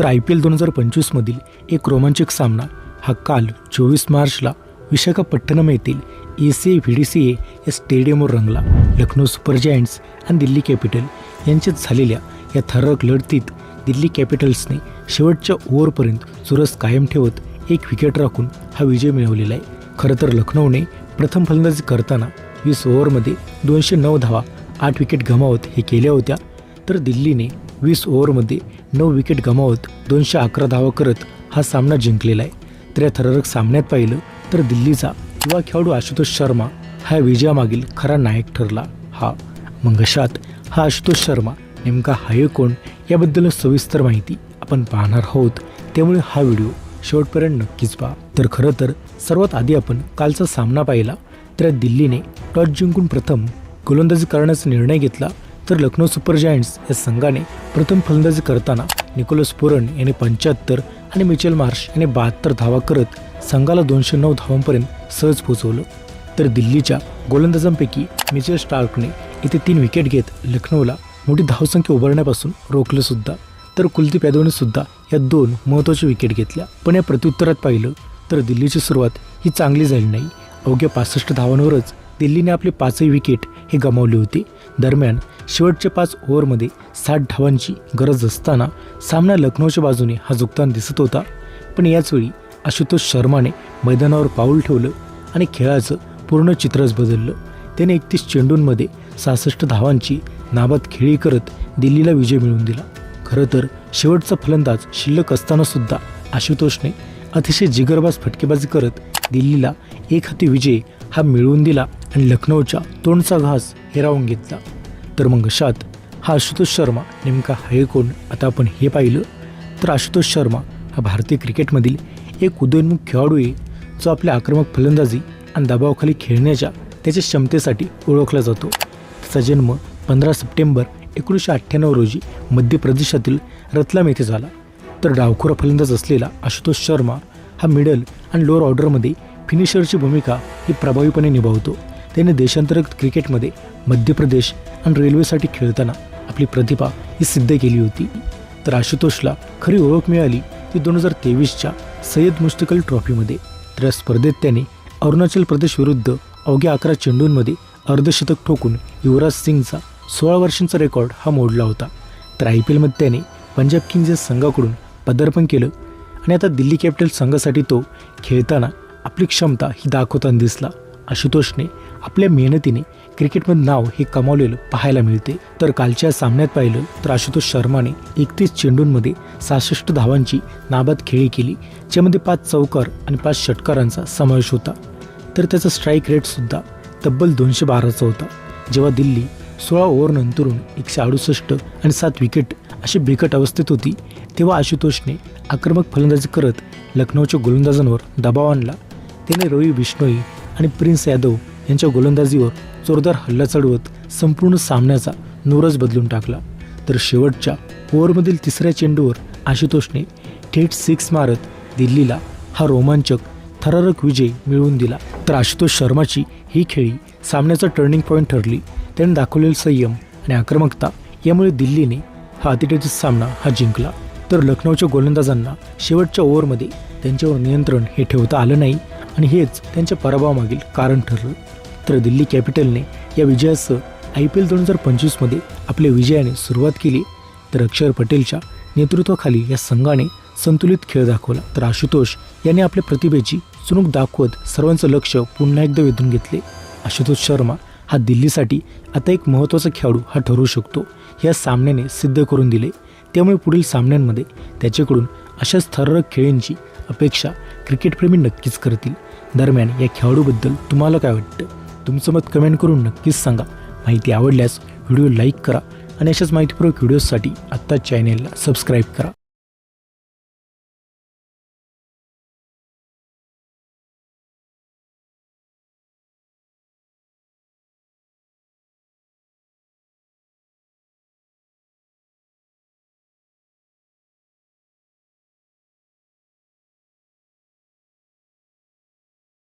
तर I P L दोन हजार पंचवीसमधील एक रोमांचक सामना हा काल चोवीस मार्चला विशाखापट्टणम येथील A C A V D C A या स्टेडियमवर रंगला. लखनौ सुपर जायंट्स आणि दिल्ली कॅपिटल यांच्यात झालेल्या या थरारक लढतीत दिल्ली कॅपिटल्सने शेवटच्या ओव्हरपर्यंत चुरस कायम ठेवत एक विकेट राखून हा विजय मिळवलेला आहे. खरं तर लखनौने प्रथम फलंदाजी करताना वीस ओव्हरमध्ये दोनशे नऊ धावा आठ विकेट गमावत हे केल्या होत्या तर दिल्लीने वीस ओव्हरमध्ये नऊ विकेट गमावत दोनशे अकरा धावा करत हा सामना जिंकलेला आहे. तर या थरारक सामन्यात पाहिलं तर दिल्लीचा युवा खेळाडू आशुतोष शर्मा हा विजयामागील खरा नायक ठरला. हा मग अशात हा आशुतोष शर्मा. नेमका हाय कोण याबद्दल सविस्तर माहिती आपण पाहणार आहोत. त्यामुळे हा व्हिडिओ शेवटपर्यंत नक्कीच पहा. तर खरं तर सर्वात आधी आपण कालचा सामना पाहिला. तर दिल्लीने टॉस जिंकून प्रथम गोलंदाजी करण्याचा निर्णय घेतला. तर लखनौ सुपर जायंट्स या संघाने प्रथम फलंदाजी करताना निकोलस पुरण याने पंच्याहत्तर आणि मिचेल मार्श याने बहात्तर धावा करत संघाला दोनशे नऊ धावांपर्यंत सहज पोहोचवलं. तर दिल्लीच्या गोलंदाजांपैकी मिचेल स्टार्कने इथे तीन विकेट घेत लखनौला मोठी धावसंख्या उभारण्यापासून रोखलं सुद्धा. तर कुलदीप यादवने सुद्धा या दोन महत्त्वाच्या विकेट घेतल्या. पण या प्रत्युत्तरात पाहिलं तर दिल्लीची सुरुवात ही चांगली झाली नाही. अवघ्या पासष्ट धावांवरच दिल्लीने आपले पाचही विकेट हे गमावले होते. दरम्यान शेवटच्या पाच ओव्हरमध्ये सात धावांची गरज असताना सामना लखनौच्या बाजूने हा झुकताना दिसत होता. पण याचवेळी आशुतोष शर्माने मैदानावर पाऊल ठेवलं आणि खेळाचं पूर्ण चित्रच बदललं. त्याने एकतीस चेंडूंमध्ये सहासष्ट धावांची नाबाद खेळी करत दिल्लीला विजय मिळवून दिला. खरं तर शेवटचा फलंदाज शिल्लक असतानासुद्धा आशुतोषने अतिशय जिगरबाज फटकेबाजी करत दिल्लीला एक हाती विजय हा मिळवून दिला. आणि लखनौच्या तोंडचा घास हिरावून घेतला. तर मग अशात हा आशुतोष शर्मा नेमका हाय कोण? आता आपण हे पाहिलं तर आशुतोष शर्मा हा भारतीय क्रिकेटमधील एक उदयोन्मुख खेळाडू आहे जो आपल्या आक्रमक फलंदाजी आणि दबावाखाली खेळण्याच्या त्याच्या क्षमतेसाठी ओळखला जातो. त्याचा जन्म पंधरा सप्टेंबर एकोणीसशे अठ्ठ्याण्णव रोजी मध्य प्रदेशातील रतलाम येथे झाला. तर डावखोरा फलंदाज असलेला आशुतोष शर्मा हा मिडल आणि लोअर ऑर्डरमध्ये फिनिशरची भूमिका ही प्रभावीपणे निभावतो. त्याने देशांतर्गत क्रिकेटमध्ये मध्य प्रदेश आणि रेल्वेसाठी खेळताना आपली प्रतिभा ही सिद्ध केली होती. तर आशुतोषला खरी ओळख मिळाली ती दोन हजार तेवीसच्या सय्यद मुश्तकल ट्रॉफीमध्ये. तर या स्पर्धेत त्याने अरुणाचल प्रदेश विरुद्ध अवघ्या अकरा चेंडूंमध्ये अर्धशतक ठोकून युवराज सिंगचा सोळा वर्षांचा रेकॉर्ड हा मोडला होता. तर आय पी एलमध्ये त्याने पंजाब किंग्ज या संघाकडून पदार्पण केलं आणि आता दिल्ली कॅपिटल संघासाठी तो खेळताना आपली क्षमता ही दाखवताना दिसला. आशुतोषने आपल्या मेहनतीने क्रिकेटमध्ये नाव हे कमावलेलं पाहायला मिळते. तर कालच्या सामन्यात पाहिलं तर आशुतोष शर्माने एकतीस चेंडूंमध्ये सहासष्ट धावांची नाबाद खेळी केली ज्यामध्ये पाच चौकार आणि पाच षटकारांचा समावेश होता. तर त्याचा स्ट्राईक रेटसुद्धा तब्बल दोनशे बाराचा होता. जेव्हा दिल्ली सोळा ओव्हरनंतरून एकशे अडुसष्ट आणि सात विकेट अशी बिकट अवस्थेत होती तेव्हा आशुतोषने आक्रमक फलंदाजी करत लखनौच्या गोलंदाजांवर दबाव आणला. त्याने रवी बिष्णोई आणि प्रिन्स यादव यांच्या गोलंदाजीवर जोरदार हल्ला चढवत संपूर्ण सामन्याचा नूरच बदलून टाकला. तर शेवटच्या ओव्हरमधील तिसऱ्या चेंडूवर आशुतोषने थेट सिक्स मारत दिल्लीला हा रोमांचक थरारक विजय मिळवून दिला. तर आशुतोष शर्माची ही खेळी सामन्याचा टर्निंग पॉईंट ठरली. त्याने दाखवलेलं संयम आणि आक्रमकता यामुळे दिल्लीने हा अतिटेचित सामना हा जिंकला. तर लखनौच्या गोलंदाजांना शेवटच्या ओव्हरमध्ये त्यांच्यावर नियंत्रण हे ठेवता आलं नाही आणि हेच त्यांच्या पराभवामागील कारण ठरलं. तर दिल्ली कॅपिटलने या विजयासह आय पी एल दोन हजार पंचवीसमध्ये आपल्या विजयाने सुरुवात केली. तर अक्षर पटेलच्या नेतृत्वाखाली या संघाने संतुलित खेळ दाखवला. तर आशुतोष यांनी आपल्या प्रतिभेची चुणूक दाखवत सर्वांचं लक्ष पुन्हा एकदा वेधून घेतले. आशुतोष शर्मा हा दिल्लीसाठी आता एक महत्त्वाचा खेळाडू हा ठरू शकतो या सामन्याने सिद्ध करून दिले. त्यामुळे पुढील सामन्यांमध्ये त्याच्याकडून अशाच थरारक खेळींची अपेक्षा क्रिकेटप्रेमी नक्कीच करतील. दरम्यान या खेळाडूबद्दल तुम्हाला काय वाटतं? तुमचं मत कमेंट करून नक्कीच सांगा. माहिती आवडल्यास व्हिडिओ लाईक करा आणि अशाच माहितीपूर्वक व्हिडिओजसाठी आत्ताच चॅनेलला सबस्क्राईब करा.